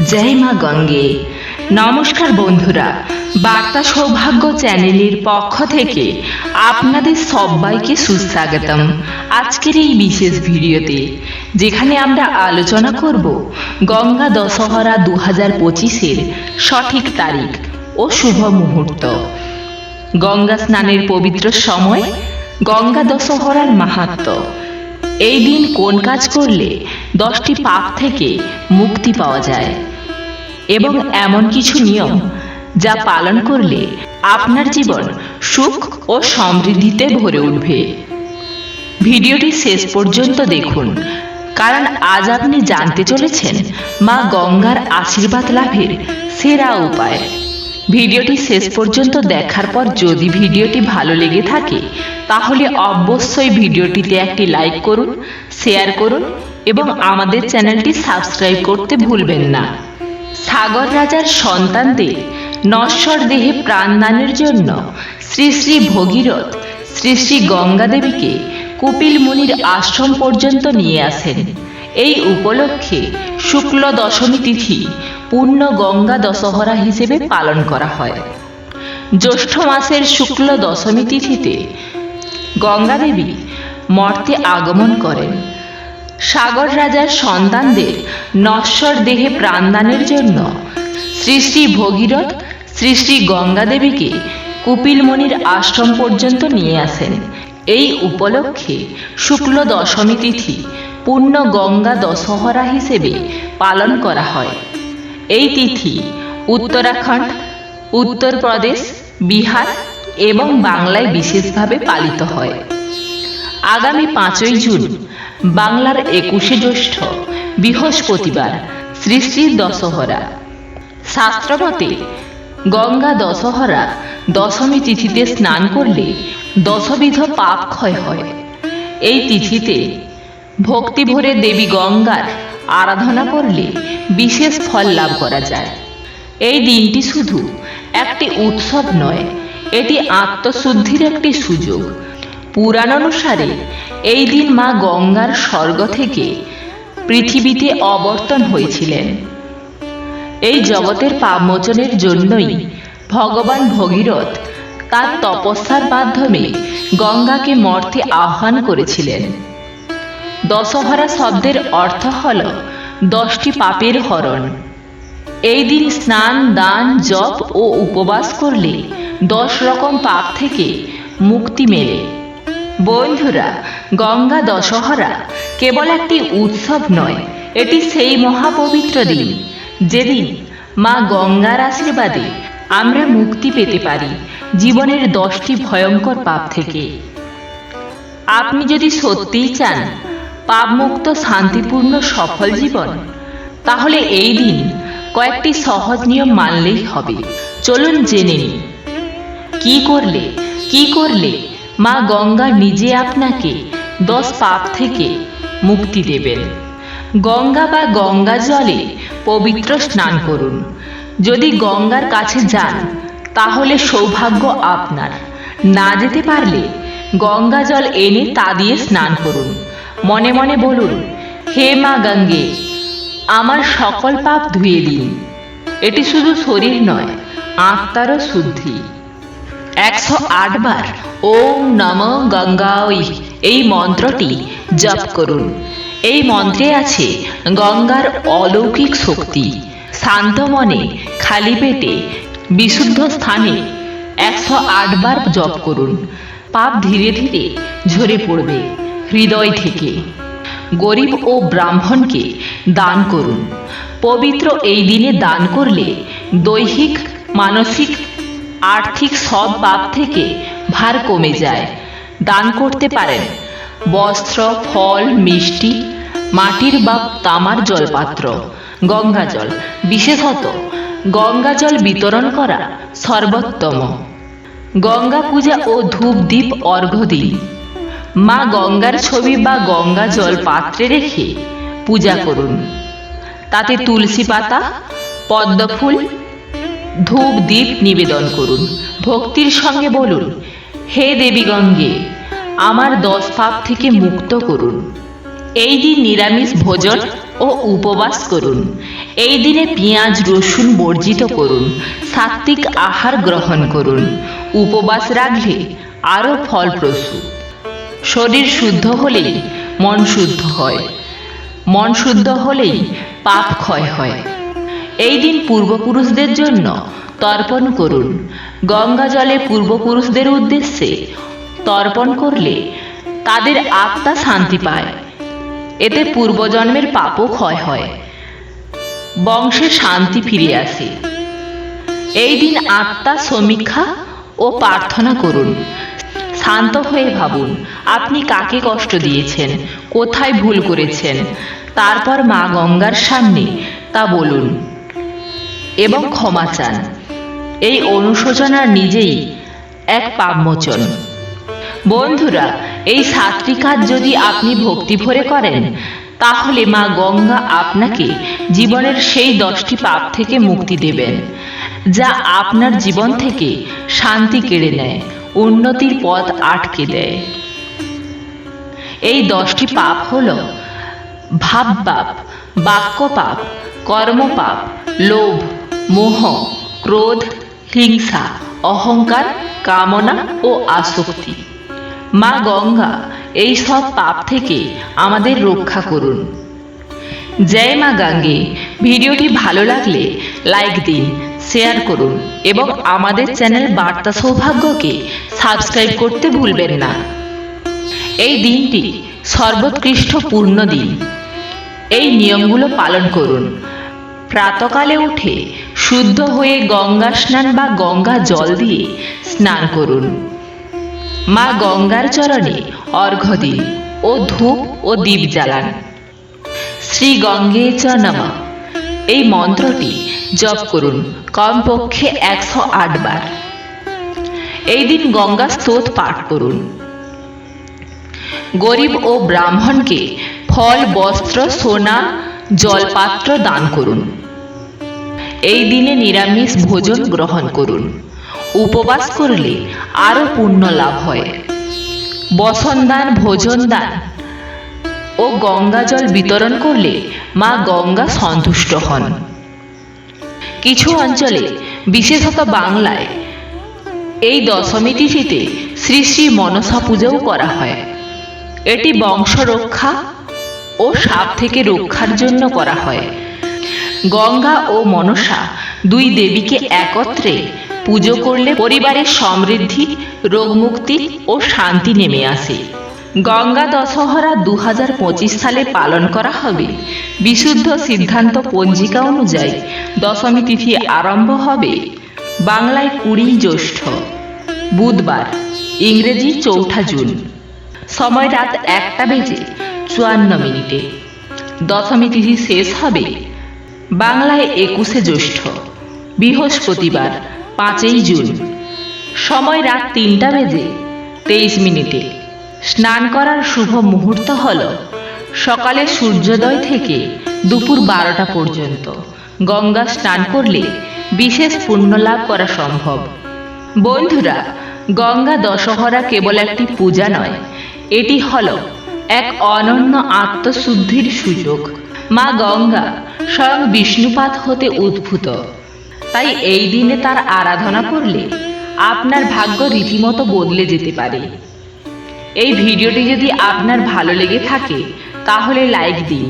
জয় মা গঙ্গে। নমস্কার বন্ধুরা, বার্তা সৌভাগ্য চ্যানেলের পক্ষ থেকে আপনাদের সবাইকে সুস্বাগতম আজকের এই বিশেষ ভিডিওতে, যেখানে আমরা আলোচনা করব গঙ্গা দশহরা দু হাজার পঁচিশের সঠিক তারিখ ও শুভ মুহূর্ত। গঙ্গা স্নানের পবিত্র সময় গঙ্গা দশহরার মাহাত্ম্য এই দিন কোন কাজ করলে দশটি পাপ থেকে মুক্তি পাওয়া যায়? এবং এমন কিছু নিয়ম যা পালন করলে আপনার জীবন সুখ ও সমৃদ্ধিতে ভরে উঠবে। ভিডিওটি শেষ পর্যন্ত দেখুন, কারণ আজ আপনি জানতে চলেছেন মা গঙ্গার আশীর্বাদ লাভের সেরা উপায়। ভিডিওটি শেষ পর্যন্ত দেখার পর যদি ভিডিওটি ভালো লেগে থাকে তাহলে অবশ্যই ভিডিওটিতে একটি লাইক করুন শেয়ার করুন এবং আমাদের চ্যানেলটি সাবস্ক্রাইব করতে ভুলবেন না। সাগর রাজার সন্তানদের নশ্বর দেহে প্রাণদানের জন্য শ্রী শ্রী ভগীরথ, শ্রী শ্রী গঙ্গা দেবীকে কপিল মুনির আশ্রম পর্যন্ত নিয়ে আসেন। এই উপলক্ষে শুক্ল দশমী তিথি পূর্ণ গঙ্গা দশহরা হিসেবে পালন করা হয়। জ্যৈষ্ঠ মাসের শুক্ল দশমী তিথিতে গঙ্গা দেবী মর্তে আগমন করেন। সাগর রাজার সন্তানদের নশ্বর দেহে প্রাণদানের জন্য শ্রী শ্রী ভগীরথ, শ্রী শ্রী গঙ্গা দেবীকে কপিলমণির আশ্রম পর্যন্ত নিয়ে আসেন। এই উপলক্ষে শুক্ল দশমী তিথি পূর্ণ গঙ্গা দশহরা হিসেবে পালন করা হয়। এই তিথি উত্তরাখণ্ড, উত্তরপ্রদেশ, বিহার এবং বাংলায় বিশেষভাবে পালিত হয়। আগামী পাঁচই জুন, বাংলার একুশে জ্যৈষ্ঠ, বৃহস্পতিবার, শ্রী শ্রী দশহরা। শাস্ত্রমতে, গঙ্গা দশহরা দশমী তিথিতে স্নান করলে দশবিধ পাপ ক্ষয় হয়। এই তিথিতে ভক্তি ভরে দেবী গঙ্গার আরাধনা করলে বিশেষ ফল লাভ করা যায়। এই দিনটি শুধু একটি উৎসব নয় এটি আত্মশুদ্ধির একটি সুযোগ। পুরাণ অনুসারে এই দিন মা গঙ্গার স্বর্গ থেকে পৃথিবীতে অবর্তন হয়েছিলেন। এই জগতের পাপমোচনের জন্যই ভগবান ভগীরথ তার তপস্যার মাধ্যমে গঙ্গাকে মর্তে আহ্বান করেছিলেন। দশহরা শব্দের অর্থ হল দশটি পাপের হরণ। এই দিন স্নান, দান, জপ ও উপবাস করলে দশ রকম পাপ থেকে মুক্তি মেলে। বন্ধুরা, গঙ্গা দশহরা কেবল একটি উৎসব নয়, এটি সেই মহাপবিত্র দিন। যেদিন মা গঙ্গার আশীর্বাদে আমরা মুক্তি পেতে পারি জীবনের দশটি ভয়ঙ্কর পাপ থেকে। আপনি যদি সত্যিই চান পাপমুক্ত, শান্তিপূর্ণ, সফল জীবন, তাহলে এই দিন কয়েকটি সহজ নিয়ম মানলেই হবে। চলুন জেনে নিন কি করলে? কি করলে? মা গঙ্গা নিজে আপনাকে দশ পাপ থেকে মুক্তি দেবেন। গঙ্গা বা গঙ্গা জলে পবিত্র স্নান করুন। যদি গঙ্গার কাছে যান, তাহলে সৌভাগ্য আপনার। না যেতে পারলে গঙ্গা জল এনে তা দিয়ে স্নান করুন। মনে মনে বলুন, হে মা গঙ্গে, আমার সকল পাপ ধুয়ে দিন। এটি শুধু শরীর নয়, আত্মারও শুদ্ধি। একশো বার। ওম নম গঙ্গাই এই মন্ত্রটি জপ করুন। এই মন্ত্রে আছে গঙ্গার অলৌকিক শক্তি। শান্ত মনে, খালি পেটে, বিশুদ্ধ স্থানে একশো আটবার জপ করুন। পাপ ধীরে ধীরে ঝরে পড়বে হৃদয় থেকে। গরিব ও ব্রাহ্মণকে দান করুন। পবিত্র এই দিনে দান করলে দৈহিক, মানসিক আর্থিক সব পাপ থেকে ভার কমে যায়। দান করতে পারেন। বস্ত্র, ফল, মিষ্টি, মাটির বা তামার জলপাত্র গঙ্গা জল বিশেষত গঙ্গা জল বিতরণ করা সর্বোত্তম। গঙ্গা পূজা ও ধূপ দ্বীপ অর্ঘ্য দিন। মা গঙ্গার ছবি বা গঙ্গা জল পাত্রে রেখে পূজা করুন। তাতে তুলসী পাতা পদ্মফুল ধূপ দ্বীপ নিবেদন করুন। ভক্তির সঙ্গে বলুন, হে দেবী গঙ্গে আমার দশ পাপ থেকে মুক্ত করুন। এই দিন নিরামিষ ভোজন ও উপবাস করুন। এই দিনে পেঁয়াজ, রসুন বর্জিত করুন। সাত্ত্বিক আহার গ্রহণ করুন। উপবাস রাখলে আরও ফলপ্রসূ। শরীর শুদ্ধ হলেই মন শুদ্ধ হয়। মন শুদ্ধ হলেই পাপ ক্ষয় হয়। এই দিন পূর্বপুরুষদের জন্য তর্পণ করুন। গঙ্গা জলে পূর্বপুরুষদের উদ্দেশ্যে তর্পণ করলে তাদের আত্মা শান্তি পায়। এতে পূর্বজন্মের পাপও ক্ষয় হয়। বংশে শান্তি ফিরে আসে। এই দিন আত্মা সমীক্ষা ও প্রার্থনা করুন। শান্ত হয়ে ভাবুন, আপনি কাকে কষ্ট দিয়েছেন? কোথায় ভুল করেছেন? তারপর মা গঙ্গার সামনে তা বলুন। এবং ক্ষমা চান। এই অনুশোচনা নিজেই এক পাপমোচন। বন্ধুরা এই সাতটি কাজ যদি আপনি ভক্তি ভরে করেন তাহলে মা গঙ্গা আপনাকে জীবনের সেই দশটি পাপ থেকে মুক্তি দেবেন যা আপনার জীবন থেকে শান্তি কেড়ে নেয় উন্নতির পথ আটকে দেয়। এই দশটি পাপ হল ভাব পাপ বাক্য পাপ কর্মপাপ লোভ মোহ, ক্রোধ, হিংসা, অহংকার, কামনা ও আসক্তি। মা গঙ্গা, এই সব পাপ থেকে আমাদের রক্ষা করুন। জয় মা গাঙ্গে। ভিডিওটি ভালো লাগলে লাইক দিন, শেয়ার করুন এবং আমাদের চ্যানেল বার্তা সৌভাগ্যকে সাবস্ক্রাইব করতে ভুলবেন না। এই দিনটি সর্বোৎকৃষ্ট পূর্ণ দিন। এই নিয়মগুলো পালন করুন। প্রাতকালে উঠে শুদ্ধ হয়ে গঙ্গা স্নান বা গঙ্গা জল দিয়ে স্নান করুন। মা গঙ্গার চরণে অর্ঘ্য দিন ও ধূপ ও দীপ জ্বালান। শ্রী গঙ্গে চ নমঃ। এই মন্ত্রটি জপ করুন কমপক্ষে একশো আট বার। এই দিন গঙ্গা স্তোত পাঠ করুন। গরিব ও ব্রাহ্মণকে ফল, বস্ত্র, সোনা, জলপাত্র দান করুন। এই দিনে নিরামিষ ভোজন গ্রহণ করুন। উপবাস করলে আরও পুণ্য লাভ হয়। বসন দান ভোজন দান ও গঙ্গা জল বিতরণ করলে মা গঙ্গা সন্তুষ্ট হন। কিছু অঞ্চলে, বিশেষত বাংলায়, এই দশমী তিথিতে শ্রী শ্রী মনসা পুজোও করা হয়। এটি বংশ রক্ষা ও সাপ থেকে রক্ষার জন্য করা হয়। গঙ্গা ও মনসা দুই দেবীকে একত্রে পুজো করলে পরিবারের সমৃদ্ধি, রোগমুক্তি ও শান্তি নেমে আসে। গঙ্গা দশহরা দু হাজার পঁচিশ সালে পালন করা হবে। বিশুদ্ধ সিদ্ধান্ত পঞ্জিকা অনুযায়ী দশমী তিথি আরম্ভ হবে বাংলায় কুড়ি জ্যৈষ্ঠ, বুধবার, ইংরেজি চৌঠা জুন। সময় রাত একটা বেজে চুয়ান্ন মিনিটে। দশমী তিথি শেষ হবে বাংলায় একুশে জ্যৈষ্ঠ, বৃহস্পতিবার, পাঁচই জুন। সময় রাত তিনটা বেজে তেইশ মিনিটে। স্নান করার শুভ মুহূর্ত হল সকালে সূর্যোদয় থেকে দুপুর বারোটা পর্যন্ত। গঙ্গা স্নান করলে বিশেষ পুণ্য লাভ করা সম্ভব। বন্ধুরা, গঙ্গা দশহরা কেবল একটি পূজা নয়, এটি হল এক অনন্য আত্মশুদ্ধির সুযোগ। মা গঙ্গা স্বয়ং বিষ্ণুপাত হতে উদ্ভূত। তাই এই দিনে তার আরাধনা করলে আপনার ভাগ্য রীতিমতো বদলে যেতে পারে। এই ভিডিওটি যদি আপনার ভালো লেগে থাকে, তাহলে লাইক দিন,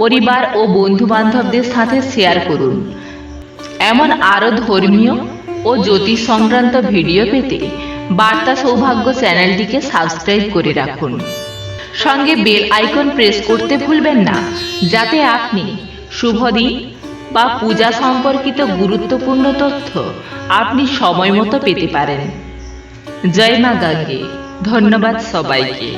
পরিবার ও বন্ধু বান্ধবদের সাথে শেয়ার করুন। এমন আরও ধর্মীয় ও জ্যোতিষ সংক্রান্ত ভিডিও পেতে বার্তা সৌভাগ্য চ্যানেলটিকে সাবস্ক্রাইব করে রাখুন। সঙ্গে বেল আইকন প্রেস করতে ভুলবেন না, যাতে আপনি শুভ দিন বা পূজা সম্পর্কিত গুরুত্বপূর্ণ তথ্য আপনি সময় মতো পেতে পারেন। জয় মা গাঙ্গে, ধন্যবাদ সবাইকে।